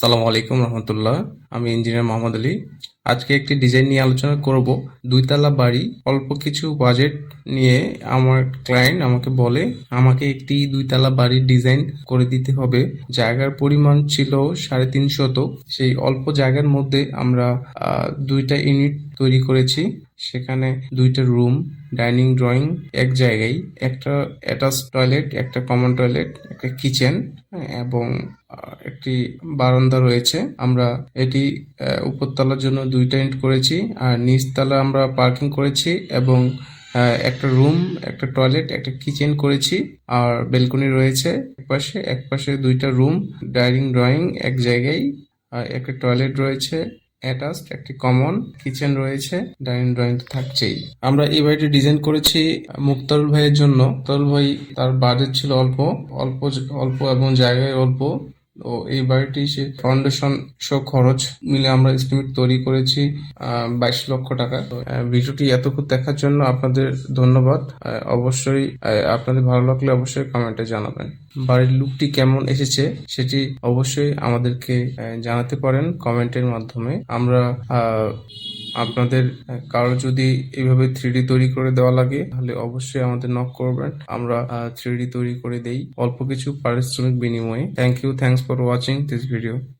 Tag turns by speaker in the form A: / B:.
A: আসসালামু আলাইকুম রহমতুল্লাহ। আমি ইঞ্জিনিয়ার মোহাম্মদ আলী। আজকে একটি ডিজাইন নিয়ে আলোচনা করব। দুইতলা বাড়ি, অল্প কিছু বাজেট নিয়ে আমার ক্লায়েন্ট আমাকে বলে, আমাকে একটি দুইতলা বাড়ির ডিজাইন করে দিতে হবে। জায়গার পরিমাণ ছিল সাড়ে তিন শতক। সেই অল্প জায়গার মধ্যে আমরা দুইটা ইউনিট তৈরি করেছি। সেখানে দুইটা রুম, ডাইনিং, ড্রয়িং, এক জায়গায়। একটা অ্যাটাচ টয়লেট, একটা কমন টয়লেট, একটা কিচেন, এবং একটি বারান্দা রয়েছে। আমরা এটি উপরতলার জন্য দুইটা ইউনিট করেছি, আর নিচতলা আমরা পার্কিং করেছি, এবং একটা রুম, একটা টয়লেট, একটা কিচেন করেছি, আর বেলকনি রয়েছে। একপাশে একপাশে দুইটা রুম, ডাইনিং, ড্রয়িং, এক জায়গায়, আর একটা টয়লেট রয়েছে। অ্যাটাচড, একটি কমন কিচেন রয়েছে, ডাইনিং ড্রয়িং থাকছেই। আমরা এই বাড়িটি ডিজাইন করেছি মুক্তারুল ভাইয়ের জন্য। মুক্তারুল ভাই তার বাজেট ছিল অল্প অল্প অল্প এবং জায়গায় অল্প। তো এই বাড়িটি সে ফাউন্ডেশন সহ খরচ মিলে আমরা এস্টিমেট তৈরি করেছি বাইশ লক্ষ টাকা। ভিডিওটি এতক্ষণ দেখার জন্য আপনাদের ধন্যবাদ। অবশ্যই আপনাদের ভালো লাগলে অবশ্যই কমেন্টে জানাবেন। বাড়ির লুকটি কেমন এসেছে সেটি অবশ্যই আমাদেরকে জানাতে পারেন কমেন্টের মাধ্যমে। আমরা আপনাদের কারও যদি এইভাবে থ্রি তৈরি করে দেওয়া লাগে, তাহলে অবশ্যই আমাদের নক করবেন। আমরা থ্রি তৈরি করে দেই। অল্প কিছু পারিশ্রমিক বিনিময়ে। Thank you thanks for watching this video